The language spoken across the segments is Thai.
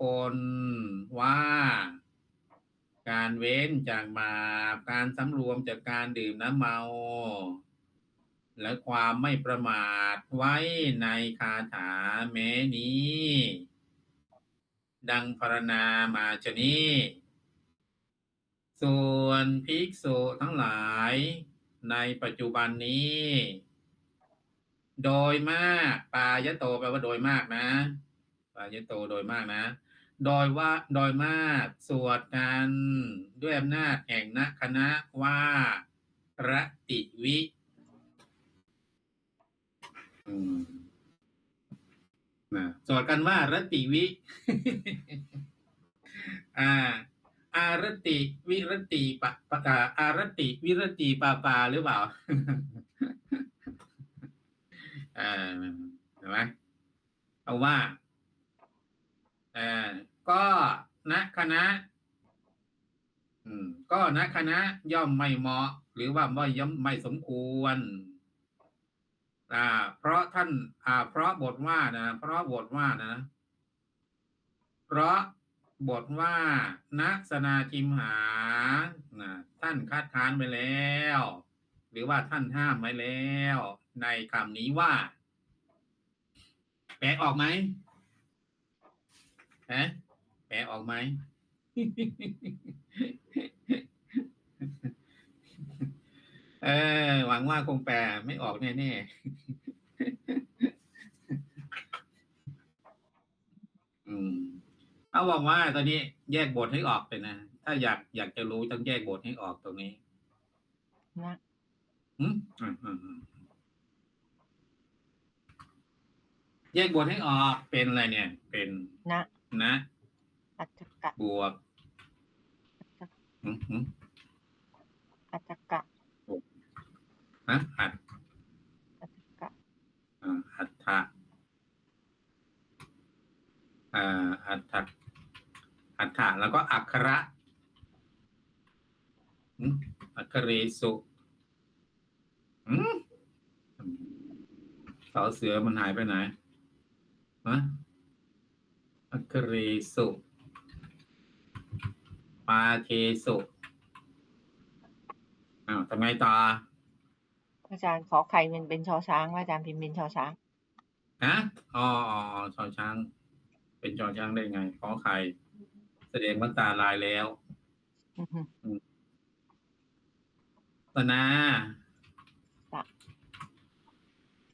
คนว่า การเว้นจากบาปการสำรวมจากการดื่มน้ำเมา และความไม่ประมาทไว้ในคาถาแม้นี้ ดังพรรณนามาชนี้ ส่วนภิกษุทั้งหลายในปัจจุบันนี้ โดยมากปายะโตแปลว่าโดยมากนะปายะโตโดยมากนะ โดยว่าโดยมากสวดกันด้วยอำนาจแห่งนักคณะว่ารติวินะสวดกันว่ารติวิ อ่า อารติวิรติปะปะอาอารติวิรติปาปาหรือเปล่าอ่าเห็นไหมเอาว่าอ่า ก็ณคณะ อืม ก็ณคณะย่อมไม่เหมาะ หรือว่าไม่ย่อมไม่สมควร อ่า เพราะท่าน อ่า เพราะบทว่านะเพราะบทว่านะ เพราะบทว่านักสนาจิมหานะท่านคัดค้านไปแล้ว หรือว่าท่านห้ามไว้แล้ว ในคำนี้ว่า แปลออกไหมฮะ แปลออกไหม เออ หวังว่าคงแปลไม่ออกแน่ๆอืมเอาบอกว่าตอนนี้แยกบทให้ออกเลยนะ ถ้าอยากอยากจะรู้ต้องแยกบทให้ออกตรงนี้นะอืมอืมอืมอืมแยกบทให้ออกเป็นอะไรเนี่ย เป็นนะนะ อัจฉกะบวกอืมอืมอัจฉกะนะอัดอัจฉกะอ่าอัฏฐะอ่าอัฏฐะอัฏฐะแล้วก็อักขระอืมอักขเรสุอืมเสาเสือมันหายไปไหนฮะอักขเรสุ ปาเทสุอ้าวทำไมต่ออาจารย์ขอไข่มันเป็นชอช้างว่าอาจารย์พิมพ์เป็นชอช้างฮะอ๋ออ๋ออ๋อชอช้าง เป็นชอช้างได้ไง ขอไข่แสดงว่าตาลายแล้วอือฮึสนา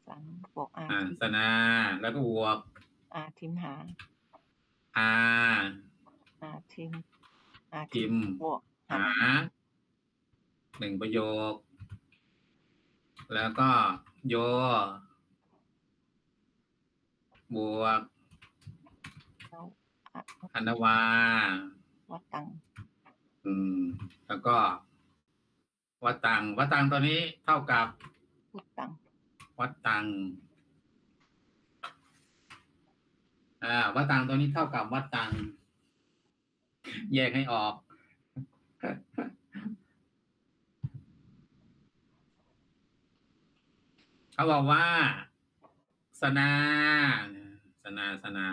สังบวกอาอ่าทิสนาแล้วก็บวกอาทิมหาอาอาทิม อาพิมพ์ บวกหาหาหนึ่งประโยค แล้วก็โย บวกแล้วอะอันวา วัดตังอืม แล้วก็วัดตังวัดตังตัวนี้เท่ากับพุทตังวัดตังอ่าวัดตังตัวนี้เท่ากับวัดตัง แยกให้ออก เขาบอกว่า สนา สนา สนา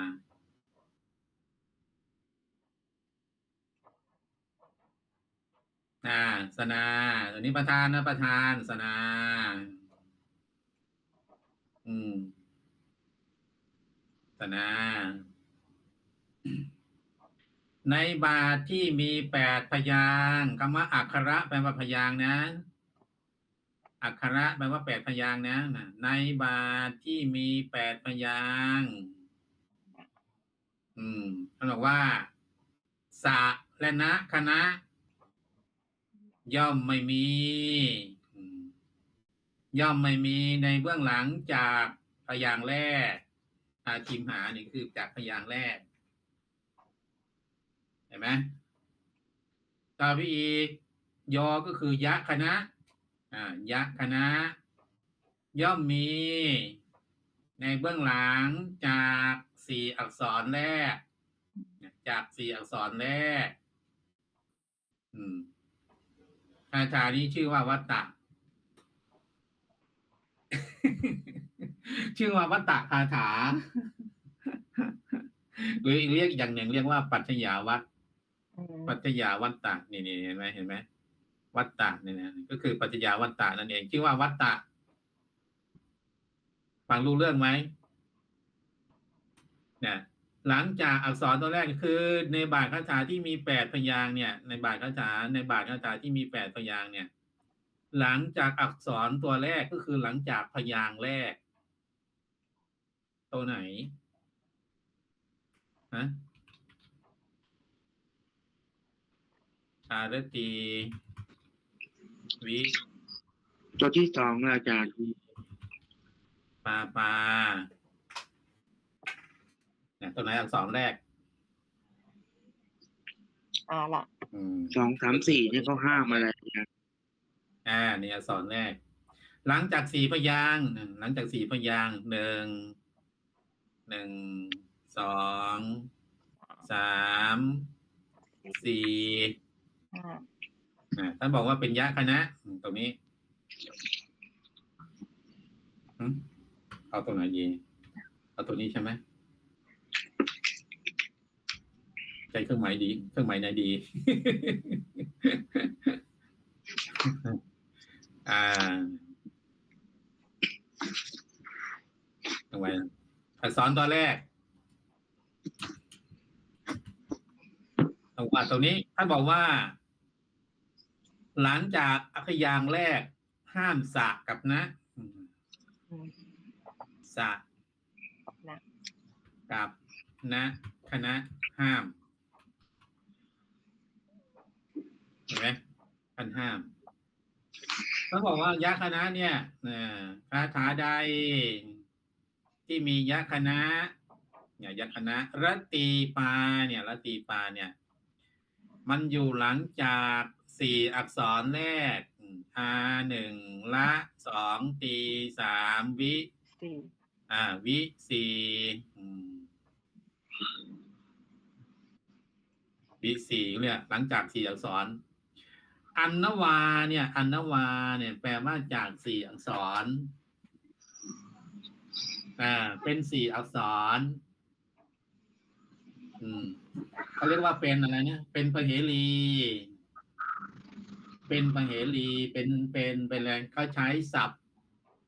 อ่าสนาตัวนี้ประธานนะประธานสนา อืมสนา ในบาทที่มีแปดพยางค์คำว่าอักขระแปลว่าพยางค์นะ อักขระแปลว่าแปดพยางค์นะนะในบาทที่มีแปดพยางค์อืมท่านบอกว่าสะและนะคณะ ย่อมไม่มี ย่อมไม่มีในเบื้องหลังจากพยางค์แรกอาคิมหานี่คือจากพยางค์แรก ห็นไหมต่อไปอียอก็คือยะคณะอ่ายะคณะ ย่อมมี ในเบื้องหลังจากสี่อักษรแรก จากสี่อักษรแรก อืมคาถานี้ชื่อว่าวัตตะ ชื่อว่าวัตตะคาถา หรือเรียกอีกอย่างหนึ่งเรียกว่าปัจจยาวัต อืมปัจจยาวัตตะนี่นี่เห็นไหมเห็นไหมวัตตะเนี่ยนะก็คือปัจจยาวัตตะนั่นเองชื่อว่าวัตตะฟังรู้เรื่องไหมเนี่ยหลังจากอักษรตัวแรกคือ ในบาทคาถาที่มีแปดพยางเนี่ย ในบาทคาถาในบาทคาถาที่มีแปดพยางเนี่ย หลังจากอักษรตัวแรกก็คือหลังจากพยางแรก ตัวไหนฮะารตีวิตัวที่สองอาจารย์ปาปาเนี่ยตัวไหนอักษรแรก อ่าละ อืม สองสามสี่เนี่ยเขาห้ามอะไรอาจารย์อ่านี่อักษรแรก หลังจากสี่พยางค์หลังจากสี่พยางค์หนึ่งหนึ่งสองสามสี่ห้า อ่าท่านบอกว่าเป็นยะคณะตรงนี้เอาตรงไหนดีเอาตัวนี้ใช่ไหมใจเครื่องหมายดี เครื่องหมายไหนดี อ่าตรงไหนอักษรตัวแรกตรงว่าตรงนี้ท่านบอกว่า หลังจากอักขยางค์แรกห้ามสะกับนะอืมอืมสะนะกับนะคณะห้ามเห็นไหมท่านห้ามต้องบอกว่ายะคณะเนี่ยเอ่อคาถาใดที่มียะคณะเนี่ยยะคณะรตตีปาเนี่ยรตตีปาเนี่ย มันอยู่หลังจาก สี่อักษรแรกอาหนึ่งละสองตีสามวิสี่อ่า วิสีอืมวิสีเนี่ย หลังจากสี่อักษร อันนวา เนี่ย อันนวา เนี่ย แปลว่าจากสี่อักษร อ่า เป็นสี่อักษร อืมเขาเรียกว่าเป็นอะไรเนี่ย เป็นพเหรี เป็นพเหรีเป็นเป็นเป็นอะไรเขาใช้ศัพท์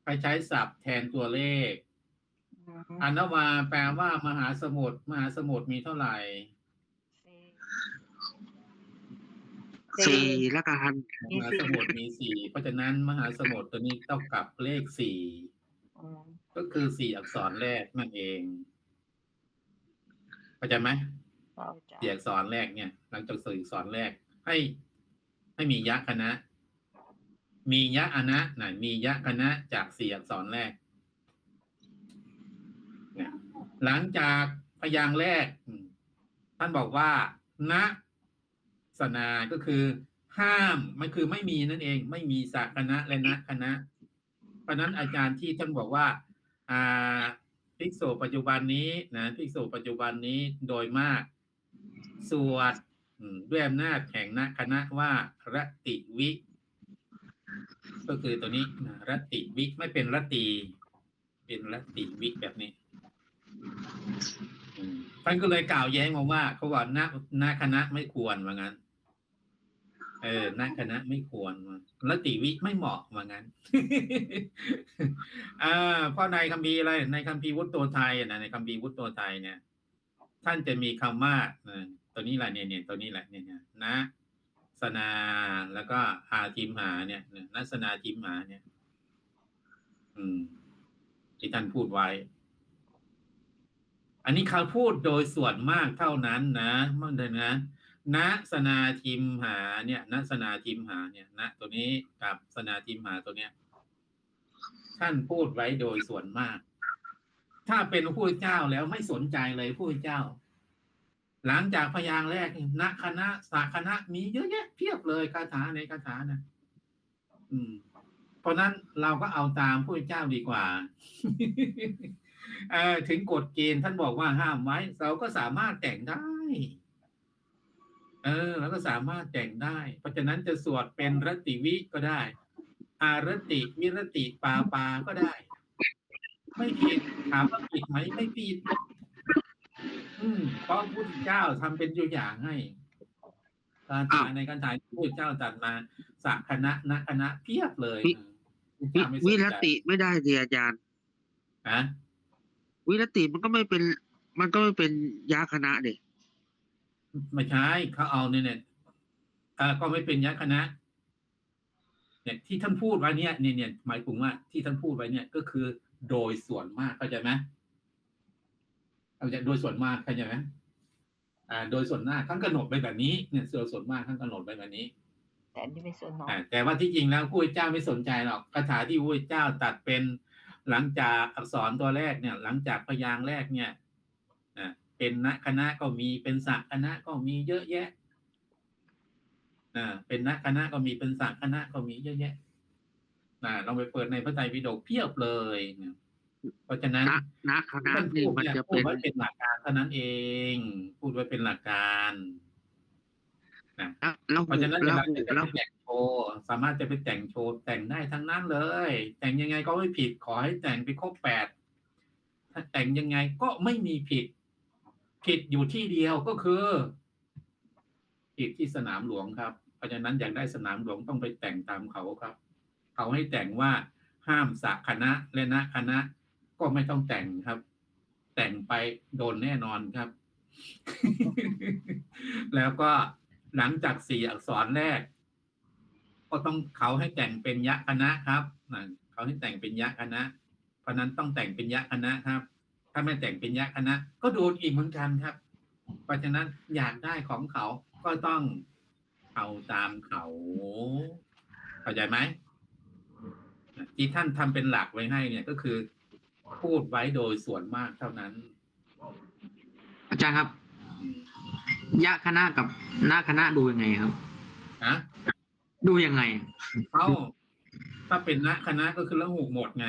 เขาใช้ศัพท์แทนตัวเลขอืมอันนวาแปลว่ามหาสมุทรมหาสมุทรมีเท่าไหร่สี่สี่ละกันมีมหาสี่สมุทรมีสี่เพราะฉะนั้นมหาสมุทรตัวนี้เท่ากับเลขสี่อืมก็คือสี่อักษรแรกนั่นเองเข้าใจไหมเราจะสี่อักษรแรกเนี่ย หลังจากสี่อักษรแรก ให้ ให้มียะคณะ มียะอนะไหนมียะคณะจากสี่อักษรแรกหลังจากพยางแรก ท่านบอกว่า ณสนาก็คือ ห้ามมันคือไม่มีนั่นเอง ไม่มีสาคณะและนะคณะ เพราะนั้นอาจารย์ที่ท่านบอกว่า อ่าภิกษุปัจจุบันนี้นะภิกษุปัจจุบันนี้โดยมาก สวด ด้วยอำนาจแห่งนคณะว่ารติวิ ก็คือตัวนี้นะรติวิไม่เป็นรตีเป็นรติวิแบบนี้ท่านก็เลยกล่าวแย้งมาว่าเขาบอกนานาคณะไม่ควรว่างั้น เออนาคณะไม่ควรว่ารติวิไม่เหมาะว่างั้นอ่าเพราะในคัมภีร์อะไรในคัมภีร์วุตโตไทยนะในคัมภีร์วุตโตไทยเนี่ย ท่านจะมีคำว่าอ ตัวนี้แหละเนี่ยเนี่ยตัวนี้แหละเนี่ยเนี่ยนะสนาแล้วก็อาทิมหาเนี่ยเนี่ยนัสนาทิมหาเนี่ย อืม ที่ท่านพูดไว้ อันนี้เขาพูดโดยส่วนมากเท่านั้นนะมันเลยนะนัสนาทิมหา เนี่ยนัสนาทิมหาเนี่ยนะตัวนี้กับสนาทิมหาตัวเนี้ย ท่านพูดไว้โดยส่วนมาก ถ้าเป็นผู้เจ้าแล้วไม่สนใจเลยผู้เจ้า หลังจากพยางแรกนี่ณคณะสาคณะ มีเยอะแยะเพียบเลยคาถาในคาถานะอืม เพราะนั้นเราก็เอาตามผู้เจ้าดีกว่าเออถึงกฎเกณฑ์ท่านบอกว่าห้ามไว้ เราก็สามารถแต่งได้ เออเราก็สามารถแต่งได้ เพราะฉะนั้นจะสวดเป็นรตติวิก็ได้ อารติวิรติปาปาก็ได้ ไม่ผิดถามว่าผิดไหมไม่ผิด อือืมเพราะพระพุทธเจ้าทำเป็นตัวอย่างให้การถายในการถ่ายที่พระพุทธเจ้าตัดมาสักคณะนะคณะเพียบเลยวิพระพุทธวิเจ้าไม่สนใจวิรติไม่ได้สิอาจารย์ฮะวิรติมันก็ไม่เป็น มันก็ไม่เป็นยาคณะเด็กไม่ใช่เขาเอาเนี่ยเนี่ยเอ่อก็ไม่เป็นยักษ์คณะเนี่ยที่ท่านพูดไว้เนี่ยเนี่ยเนี่ยหมายถึงว่าที่ท่านพูดไว้เนี่ยก็คือโดยส่วนมากเข้าใจไหม เข้าใจโดยส่วนมากเข้าใจไหมอ่า โดยส่วนมากท่านกำหนดไปแบบนี้เนี่ยส่วนส่วนมากท่านกำหนดไปแบบนี้แต่อันนี้เป็นส่วนน้อยอ่าแต่ว่าที่จริงแล้วผู้เจ้าไม่สนใจหรอกคาถาที่ผู้เจ้าตัดเป็นหลังจากอักษรตัวแรกเนี่ย หลังจากพยางค์แรกเนี่ยอ่าเป็นณคณะก็มีเป็นสักคณะก็มีเยอะแยะอ่าเป็นณคณะก็มีเป็นสักคณะก็มีเยอะแยะอ่าลองไปเปิดในพระไตรปิฎกเพียบเลยเนี่ย เพราะฉะนั้นณณคณะท่านนี่พูดมันเนี่ยจะพูเป็ดนไว้เป็นหลักการเท่านั้นเอง พูดไว้เป็นหลักการแล้วเพราะฉะนั้นเวแล้วลาจะไปแล้วแต่งโชว์สามารถจะไปแต่งโชว์แต่งได้ทั้งนั้นเลย แต่งยังไงก็ไม่ผิดขอให้แต่งไปครบแปดถ้าแต่งยังไงก็ไม่มีผิด ผิดอยู่ที่เดียวก็คือ ผิดที่สนามหลวงครับ เพราะฉะนั้นอยากได้สนามหลวงต้องไปแต่งตามเขาครับ เขาให้แต่งว่าห้ามสักคณะและนะคณะ ก็ไม่ต้องแต่งครับ แต่งไปโดนแน่นอนครับ แล้วก็หลังจากสี่อักษรแรก ก็ต้องเขาให้แต่งเป็นยะคณะครับเขาให้แต่งเป็นยะคณะ เพราะนั้นต้องแต่งเป็นยะคณะครับ ถ้าไม่แต่งเป็นยะคณะ ก็โดนอีกเหมือนกันครับ เพราะฉะนั้นอยากได้ของเขาก็ต้องเอาตามเขาเข้าใจไหมที่ท่านทำเป็นหลักไว้ให้เนี่ยก็คือ พูดไว้โดยส่วนมากเท่านั้น อาจารย์ครับยะคณะกับนาคณะดูยังไงครับนะดูยังไงเอาถ้าเป็นณคณะก็คือละหูหมดไง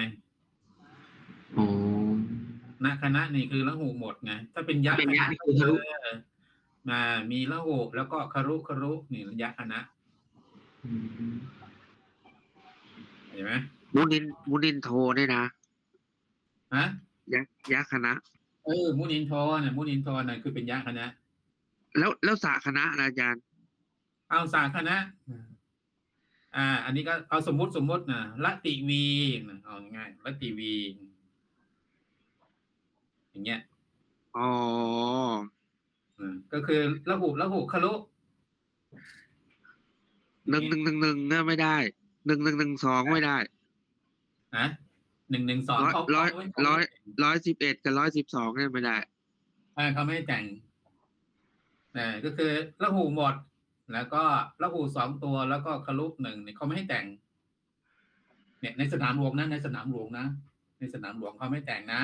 โอ้ณคณะนี่คือละหูหมดไงถ้าเป็นยะถ้าเป็นยะคณะนี่คือครุเออมามีละหูแล้วก็คารุคารุนี่ยะคณะอืมเห็นไหมมุนินมุนินโทเนี่ยนะ ฮะยะยะคณะ เออมุนินทรเนี่ยมุนินทรน่ะคือเป็นยะคณะ แล้วแล้วสาคณะนะอาจารย์ เอาสาคณะ อ่า อันนี้ก็เอาสมมุติสมมุตินะละติวีนะเอาง่ายๆละติวี อย่างเงี้ยอ๋ออ่าก็คือละหุละหุคารุหนึ่งหนึ่งหนึ่งหนึ่งเนี่ยไม่ได้หนึ่งหนึ่งหนึ่งสองไม่ได้นะ หนึ่งหนึ่งสองร้อยเขาร้อยเขาไม่เขาร้อยไม่ร้อยสิบเอ็ดกับร้อยสิบสองเนี่ยไม่ได้อ่าเขาไม่ให้แต่งนะก็คือละหูหมด แล้วก็ละหูสองตัวแล้วก็คารุหนึ่งเนี่ยเขาไม่ให้แต่ง เนี่ย ในสนามหลวงนะในสนามหลวงนะในสนามหลวงเขาไม่แต่งนะ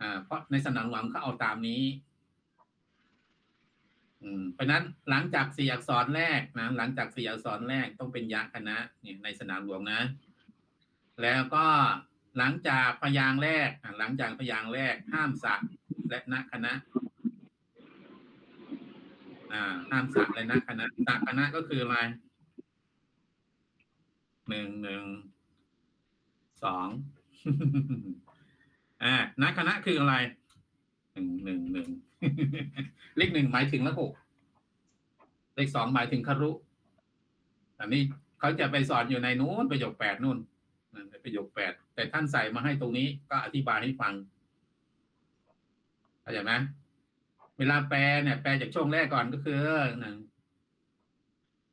อ่า เพราะในสนามหลวงเขาเอาตามนี้ อืมเพราะฉะนั้นหลังจากสี่อักษรแรกนะหลังจากสี่อักษรแรกต้องเป็นยะคณะเนี่ยในสนามหลวงนะ แล้วก็หลังจากพยางแรก หลังจากพยางแรก ห้ามสักและนะคณะอ่าห้ามสักและนะคณะสักคณะก็คืออะไรหนึ่งหนึ่งสองอ่านักคณะคืออะไรหนึ่งหนึ่งหนึ่งเลขหนึ่งหมายถึงละหกเลขสองหมายถึงคารุ อันนี้เขาจะไปสอนอยู่ในนู้นประโยคแปดนู่น นั่นประโยคแปดแต่ท่านใส่มาให้ตรงนี้ก็อธิบายให้ฟังเข้าใจไหมเวลาแปลเนี่ย แปลจากช่วงแรกก่อนก็คือนึ่ง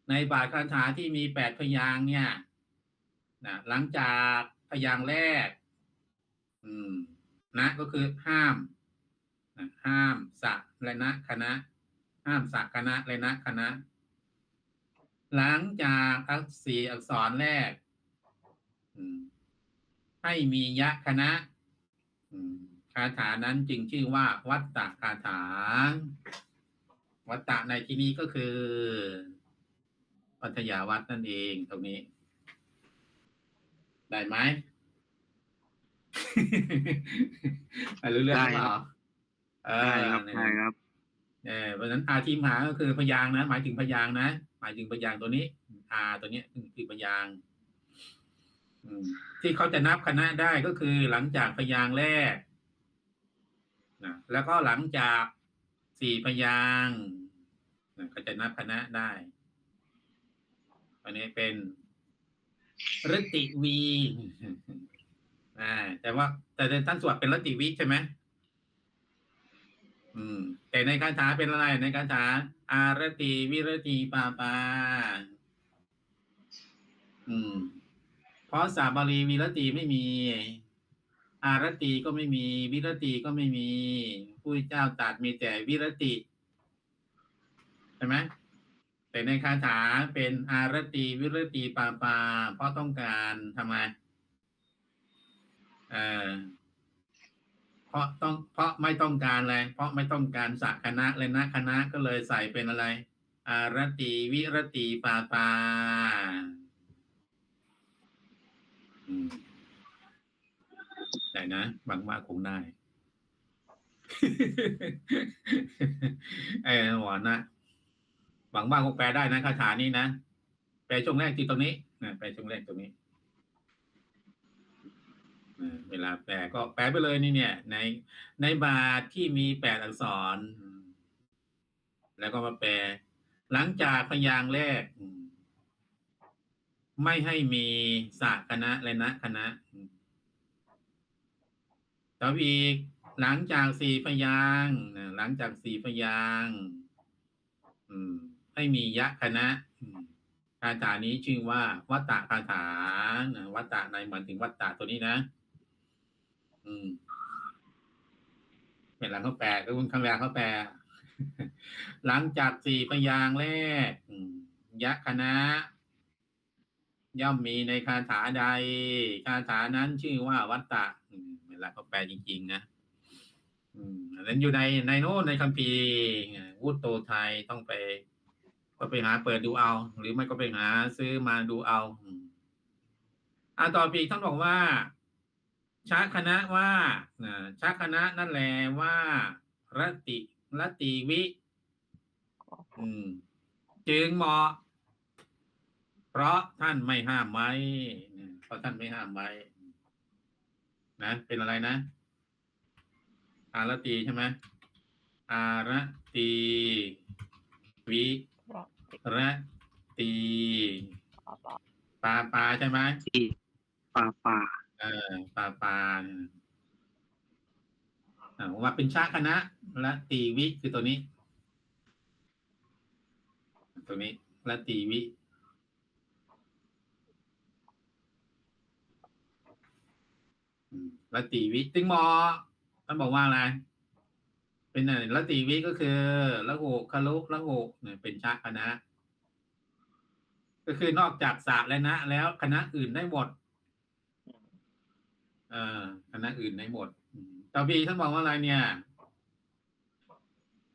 ในบาทคาถาที่มีแปดพยางเนี่ยนะหลังจากพยางแรก อืม นะ ก็คือห้ามนะห้ามสักและนะคณะ ห้ามสักคณะและนะคณะ หลังจากอักษีอักษรแรก ให้มียะคณะอืมคาถานั้นจึงชื่อว่า วัตตะคาถา วัตตะในที่นี้ก็คือวัทยาวัตนั่นเองตรงนี้ ได้ไหมไม่รู้เรื่องหรือเปล่าเอได้อครับเนี่ยได้ครับเออเพราะฉะนั้นอาทีมหาก็คือพยางค์นะ หมายถึงพยางค์นะ หมายถึงพยางค์ตัวนี้อาตัวเนี้ยคือพยางค์อืม ที่เขาจะนับคณะได้ก็คือหลังจากพยางค์แรกนะแล้วก็หลังจากสี่พยางค์นะก็จะนับคณะได้ อันนี้เป็นรติวีอ่าแต่ว่า แต่ในท่านสวดเป็นรติวิใช่ไหมอืม แต่ในคาถาเป็นอะไรในคาถา อารติวิรติปาปา อืม เพราะสาบาลีวิรติไม่มี อารติก็ไม่มี วิรติก็ไม่มีผู้เจ้าตรัดมีแต่วิรติใช่ไหมแต่ในคาถาเป็นอารติวิรติปาปา เพราะต้องการทำไมเออเพราะต้อง เพราะไม่ต้องการอะไร เพราะไม่ต้องการสักคณะเลยนะคณะก็เลยใส่เป็นอะไร อารติวิรติปาปา ได้นะบางว่าคงได้เออหวานนะหวังว่าคงแปลได้นะคาถานี้นะแปลช่วงแรกที่ตรงนี้นะแปลช่วงแรกตรงนี้เวลาแปลก็แปลไปเลยนี่เนี่ย ในในบาทที่มีแปดอักษร แล้วก็มาแปล หลังจากพยางค์แรกอืม ไม่ให้มีสะคณะและนะคณะต่ออีกหลังจากสี่พยางนะหลังจากสี่พยางอืมให้มียะคณะคาถานี้ชื่อว่า วัตตะคาถาวัตตะในหมายถึงวัตตะตัวนี้นะ อืมเป็นหลังเขาแปลก็คุณข้างแรกเขาแปลหลังจากสี่พยางแรกยะคณะ ย่อมมีในคาถาใด คาถานั้นชื่อว่าวัตตะเวลาเขาแปลจริง ๆ นะอืมนั้นอยู่ในในโน้นในคัมภีร์วุตโตไทยต้องไป ก็ไปหาเปิดดูเอา หรือไม่ก็ไปหาซื้อมาดูเอาอ่าต่อไปอีกท่านบอกว่าชาคณะว่าอ่าชาคณะนั่นแหละว่ารติรติวิ อืม จึงเหมาะ ราะท่านไม่ห้ามไว้นะเพราะท่านไม่ห้ามไว้ นะ เป็นอะไรนะ อารตีใช่ไหมอารตีวิระตีปาปาใช่ไหมที่ป่าป่าเออปาปาอ่าว่าเป็นชาคณะละตีวิคือตัวนี้ ตัวนี้ละตีวิอืม ละตีวิตึงหมอท่านบอกว่าอะไรเป็นอะไรละตีวิก็คือละโหคารุละโหเนี่ยเป็นชาคณะ ก็คือนอกจากสะและนะ แล้วคณะอื่นได้หมดเอ่อคณะอื่นได้หมดต่อปีท่านบอกว่าอะไรเนี่ย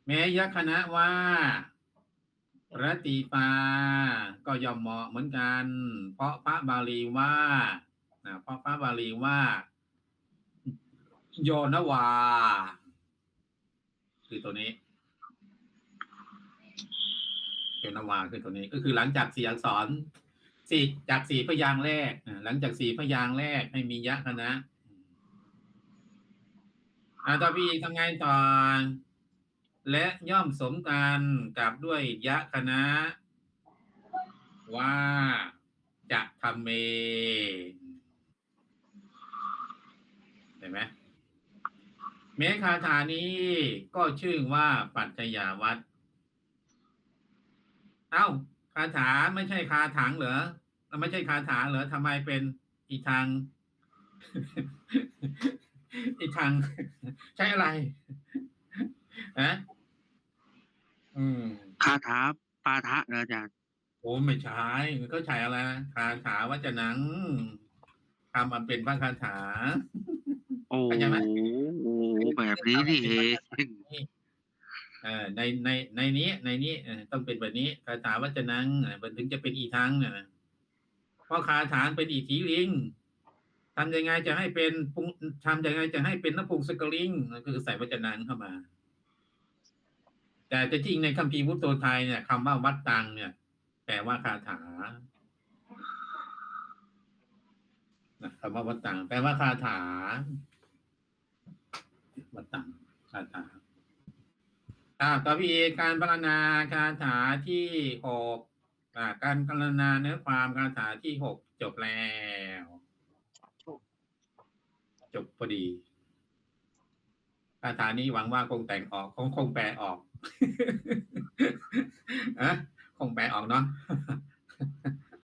แม้ยักคณะว่ารตีปา ก็ยอมเหมาะเหมือนกัน เพราะพระบาลีว่านะเพราะพระบาลีว่า โยนวา คือตัวนี้โยนวาคือตัวนี้ ก็คือหลังจากสี่อักษรสี่จากสี่พยางค์แรกหลังจากสี่พยางค์แรกให้มียะคณะอ่าต่อพี่ทำไงต่อและย่อมสมกันกับด้วยยะคณะ ว่าจะทำเมเห็นไหม แม้คาถานี้ก็ชื่อว่าปัจจยาวัตเอ้า คาถาไม่ใช่คาถังเหรอแล้วไม่ใช่คาถาเหรอทำไมเป็นอีกทาง อีกทาง ใช้อะไรฮะอืมคาถาปาทะเหรออาจารย์โอ้ไม่ใช่มันก็ใช้อะไรคาถาว่าจะหนังทำมันเป็นพระคาถา โอ้เข้าใจไหมโหแบบนี้นี่เองเอ่อในในในนี้ในนี้เอ่อต้องเป็นแบบนี้คาถาวัจนังเอ่อมันถึงจะเป็นอีทังเนี่ยนะเพราะคาถาเป็นอีทีลิงทำยังไงจะให้เป็นพุงทำยังไงจะให้เป็นนภพงสกลิงก็คือใส่วัจนังเข้ามา แต่จะจริงในคัมภีร์พุทโธไทยเนี่ยคำว่าวัดตังเนี่ย แปลว่าคาถานะคำว่าวัดตังแปลว่าคาถา วัดตังคาถาอ่าต่อพี่เอการพรรณนาคาถาที่หกอ่าการพรรณนาเนื้อความคาถาที่หกจบแล้ว จบพอดีคาถานี้หวังว่าคงแต่งออกคงคงแปลออกอะคงแปลออกเนาะ